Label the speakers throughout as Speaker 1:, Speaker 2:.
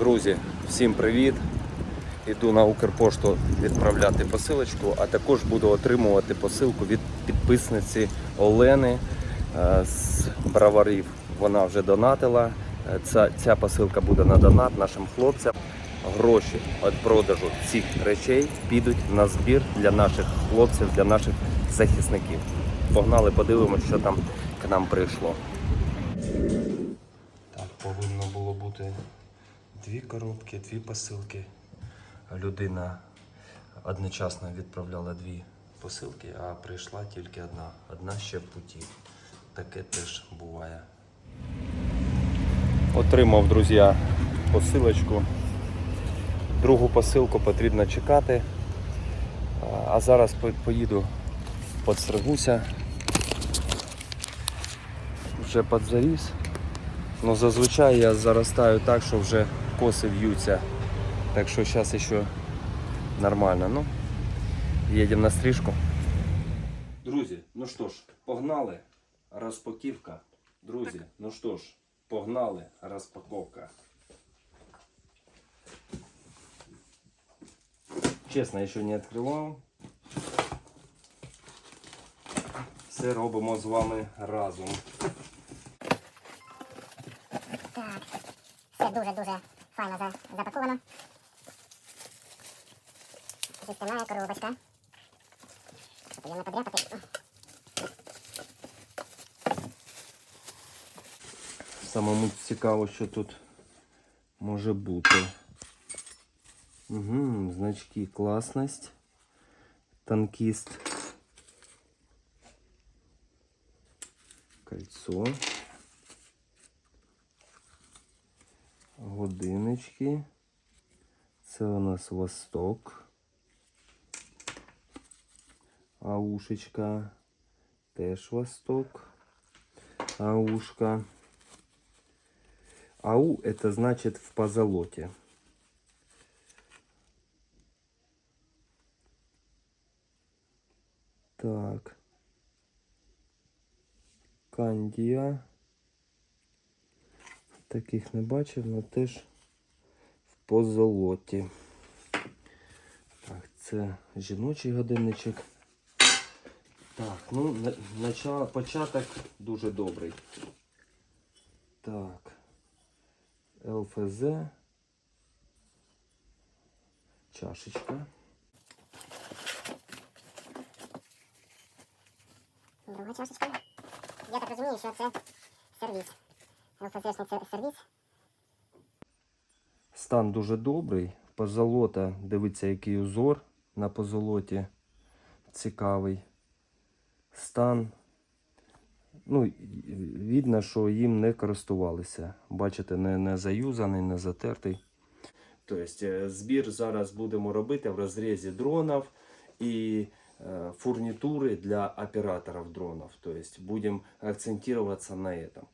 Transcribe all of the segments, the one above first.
Speaker 1: Друзі, всім привіт! Іду на Укрпошту відправляти посилочку, а також буду отримувати посилку від підписниці Олени е, з Браварів. Вона вже донатила. Е, Ця, ця посилка буде на донат нашим хлопцям. Гроші від продажу цих речей підуть на збір для наших хлопців, для наших захисників. Погнали, подивимося, що там к нам прийшло. Так, повинно було бути дві коробки, дві посилки. Людина одночасно відправляла дві посилки, а прийшла тільки одна. Одна ще в путі. Таке теж буває. Отримав, друзі, посилочку. Другу посилку потрібно чекати. А- зараз поїду, подстригуся. Вже підзаріс. Ну, зазвичай я заростаю так, що вже коси в'ються. Так що зараз ще нормально. Ну, їдемо на стрижку. Друзі, ну що ж, погнали. Розпаківка. Друзі, ну що ж, погнали. Розпаковка. Чесно, ще не відкривав. Все робимо з вами разом.
Speaker 2: Так, все дуже-дуже файно за- запаковано. Жестяна коробочка. Що Приємно подряпати.
Speaker 1: Самому цікаво, що тут може бути. Угу, значки класність. Танкіст. Кольцо. Годиночки. Це у нас Восток. Аушечка. Теж Восток. Аушка. АУ это значит в позолоте. Так. Кандія. Таких не бачив, але теж в позолоті. Так, це жіночий годинничок. Так, ну, начало, початок дуже добрий. Так. ЛФЗ. Чашечка.
Speaker 2: Друга чашечка. Я так розумію, що це сервіс. ЛФЗшний сервіс.
Speaker 1: Стан дуже добрий. Позолота, дивіться, який узор на позолоті. Цікавий. Стан. Ну, видно, що їм не користувалися. Бачите, не, не заюзаний, не затертий. Тобто е, збір зараз будемо робити в розрізі дронів і е, фурнітури для операторів дронів. Тобто будемо акцентуватися на этом.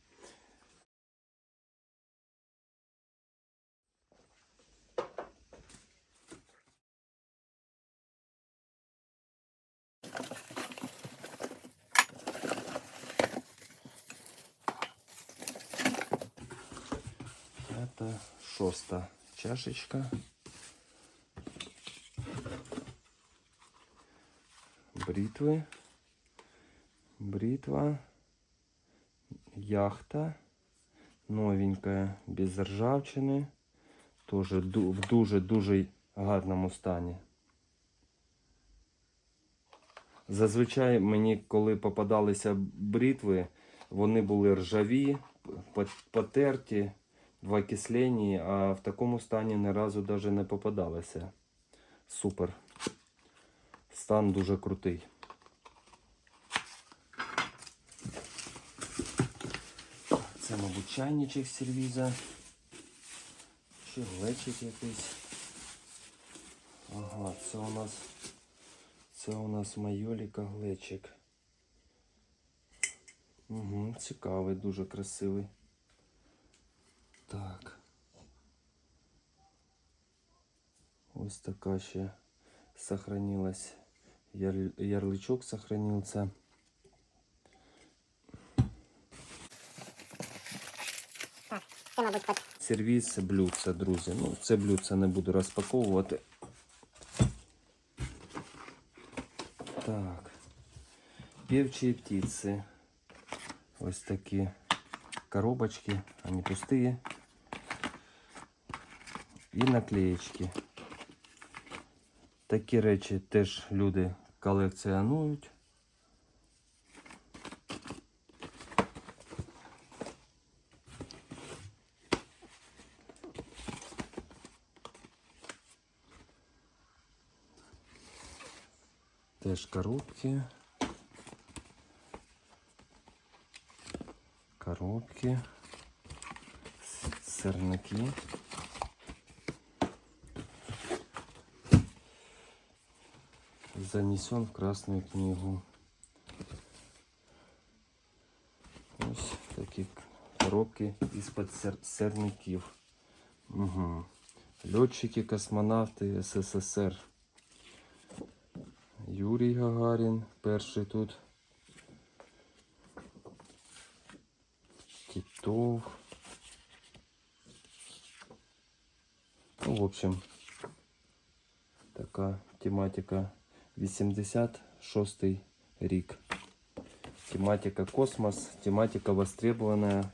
Speaker 1: Это шоста чашечка. Бритвы. Бритва. Яхта. Новенькая, без ржавчини. Тоже в дуже-дуже гарному стані. Зазвичай мені, коли попадалися бритви, вони були ржаві, потерті, в окисленні, а в такому стані ні разу навіть не попадалося. Супер. Стан дуже крутий. Це, мабуть, чайничок сервіза. Чи глечик якийсь. Ага, це у нас. Це у нас майоліка глечик. Угу, цікавий, дуже красивий. Так. Ось така ще сохранилась. Яр- Ярличок сохранился.
Speaker 2: Так, це, мабуть, під
Speaker 1: сервіс блюдце, друзі. Ну, це блюдце не буду розпаковувати. Так. Певчі птиці. Ось такі коробочки, вони пусті. І наклеєчки. Такі речі теж люди колекціонують. Теж коробки. Коробки. с- Занесен в Красную книгу. Ось такі коробки із-під сир- сирників. Угу. Льотчики, космонавти СССР. Юрій Гагарін, перший тут. Титов. Ну, в общем, така тематика 86 рік. Тематика космос, тематика востребованная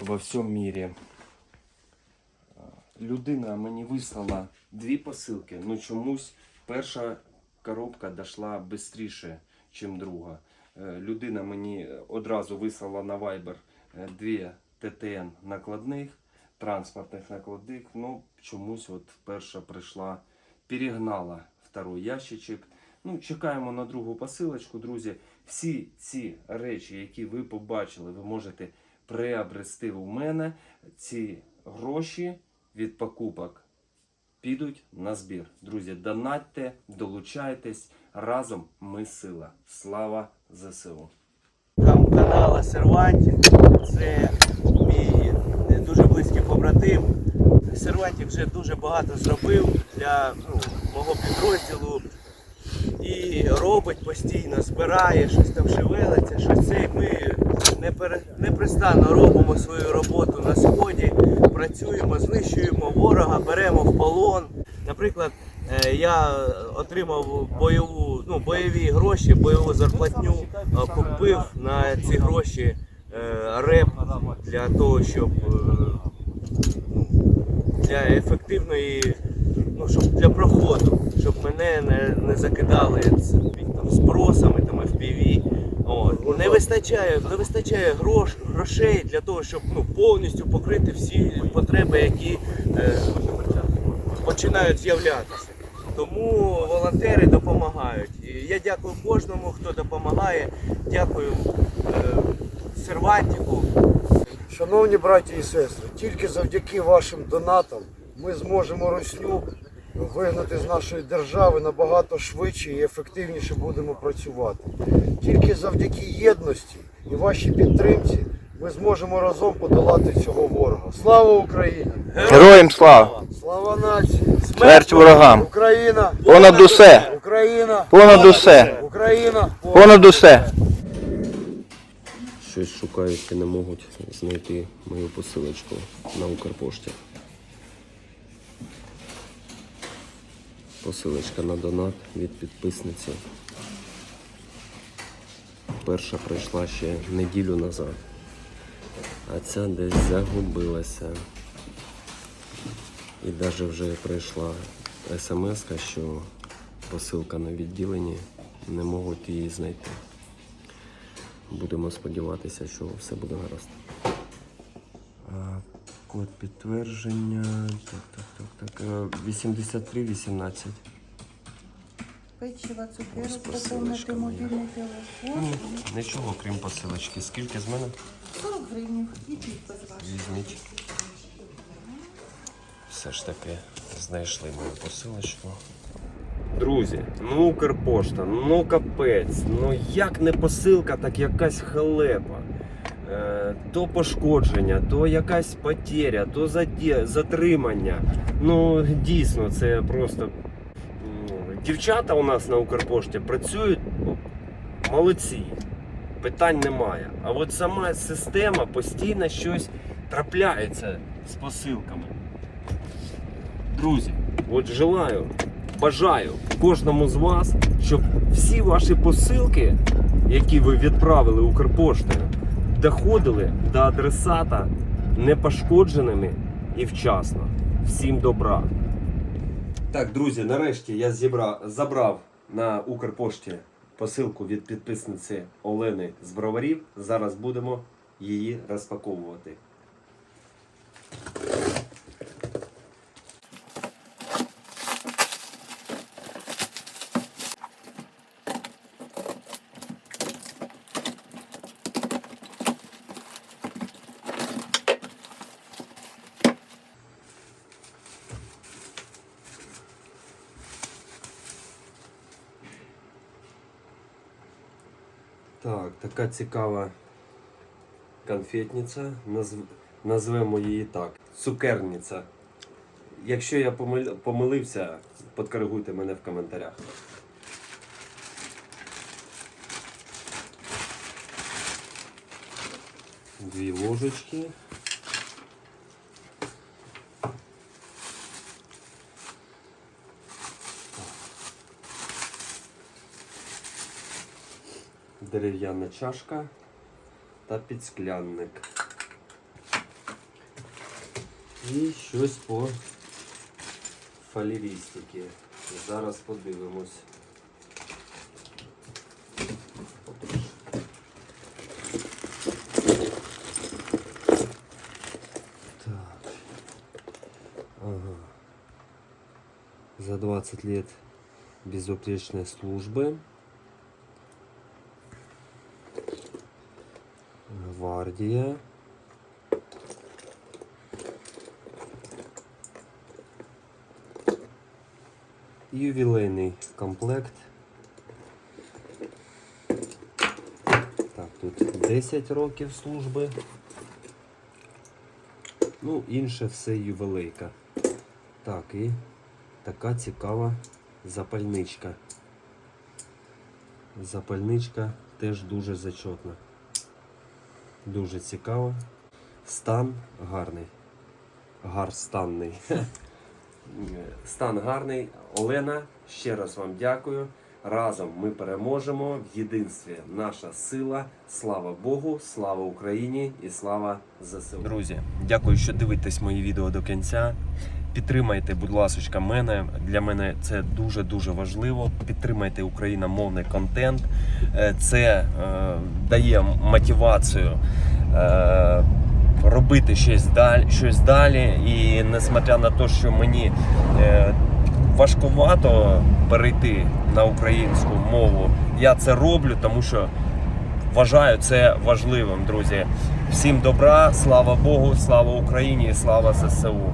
Speaker 1: во всем мире. Людина мені вислала дві посилки, ну чомусь перша коробка дійшла швидше, ніж друга. Е, Людина мені одразу вислала на Viber е, дві ТТН накладних, транспортних накладних. Ну, чомусь от перша прийшла, перегнала второй ящичок. Ну, чекаємо на другу посилочку, друзі. Всі ці речі, які ви побачили, ви можете приобрести у мене. Ці гроші від покупок підуть на збір. Друзі, донатьте, долучайтесь. Разом ми сила. Слава ЗСУ!
Speaker 3: Там канала Сервантик. Це мій дуже близький побратим. Сервантик вже дуже багато зробив для ну, мого підрозділу і робить постійно, збирає, щось там шевелиться, щось це. Ми непрестанно робимо свою роботу на сході, працюємо, знищуємо ворога, беремо в полон. Наприклад, е, я отримав бойову, ну, бойові гроші, бойову зарплатню, е, купив на ці гроші е, реп для того, щоб для ефективної, ну, щоб для проходу, щоб мене не, не закидали там, збросами, там, FPV. От. Не вистачає, не вистачає грош, грошей для того, щоб ну, повністю покрити всі потреби, які е, починають з'являтися. Тому волонтери допомагають. І я дякую кожному, хто допомагає. Дякую е, Сервантику.
Speaker 4: Шановні браті і сестри, тільки завдяки вашим донатам ми зможемо русню вигнати з нашої держави набагато швидше і ефективніше будемо працювати. Тільки завдяки єдності і вашій підтримці ми зможемо разом подолати цього ворога. Слава Україні!
Speaker 5: Героям слава!
Speaker 4: Слава нації!
Speaker 5: Смерть ворогам!
Speaker 4: Україна!
Speaker 5: Понад усе!
Speaker 4: Україна!
Speaker 5: Понад усе!
Speaker 4: Україна!
Speaker 5: Понад усе!
Speaker 1: Щось шукають і не можуть знайти мою посилочку на Укрпошті. Посилочка на донат від підписниці. Перша прийшла ще неділю назад, а ця десь загубилася. І навіть вже прийшла смс, що посилка на відділенні не можуть її знайти. Будемо сподіватися, що все буде гаразд. Код підтвердження. Так, так, так, так. е, 8318.
Speaker 6: Печива,
Speaker 1: Ось
Speaker 6: цукерок,
Speaker 1: посилочка
Speaker 6: поповнити мобільний телефон.
Speaker 1: Ні, нічого, крім посилочки. Скільки з мене?
Speaker 6: 40 гривень і підпис ваш.
Speaker 1: Візьміть. Все ж таки знайшли мою посилочку. Друзі, ну Укрпошта, ну капець, ну як не посилка, так якась халепа. Е, то пошкодження, то якась потеря, то затримання. Ну, дійсно, це просто. Дівчата у нас на Укрпошті працюють ну, молодці. Питань немає. А от сама система постійно щось трапляється з посилками. Друзі, от желаю, бажаю кожному з вас, щоб всі ваші посилки, які ви відправили Укрпоштою, доходили до адресата непошкодженими і вчасно. Всім добра. Так, друзі, нарешті я зібрав, забрав на Укрпошті посилку від підписниці Олени з Броварів. Зараз будемо її розпаковувати. Так, така цікава конфетниця. Назв... Назвемо її так. Цукерниця. Якщо я помил... помилився, подкоригуйте мене в коментарях. Дві ложечки. дерев'яна чашка та підсклянник. І щось по фалерістики. Зараз подивимось. Так. Ага. За 20 лет безупречной службы Гвардія. Ювілейний комплект. Так, тут 10 років служби. Ну, інше все ювілейка. Так, і така цікава запальничка. Запальничка теж дуже зачетна. Дуже цікаво. Стан гарний. Гарстанний. Стан гарний. Олена, ще раз вам дякую. Разом ми переможемо. В єдинстві наша сила. Слава Богу, слава Україні і слава ЗСУ. Друзі, дякую, що дивитесь мої відео до кінця. Підтримайте, будь ласка, мене. Для мене це дуже дуже важливо. Підтримайте україномовний контент. Е, Це е, дає мотивацію е, робити щось далі, щось далі. І несмотря на те, що мені е, важкувато перейти на українську мову, я це роблю, тому що вважаю це важливим, друзі. Всім добра, слава Богу, слава Україні слава ЗСУ.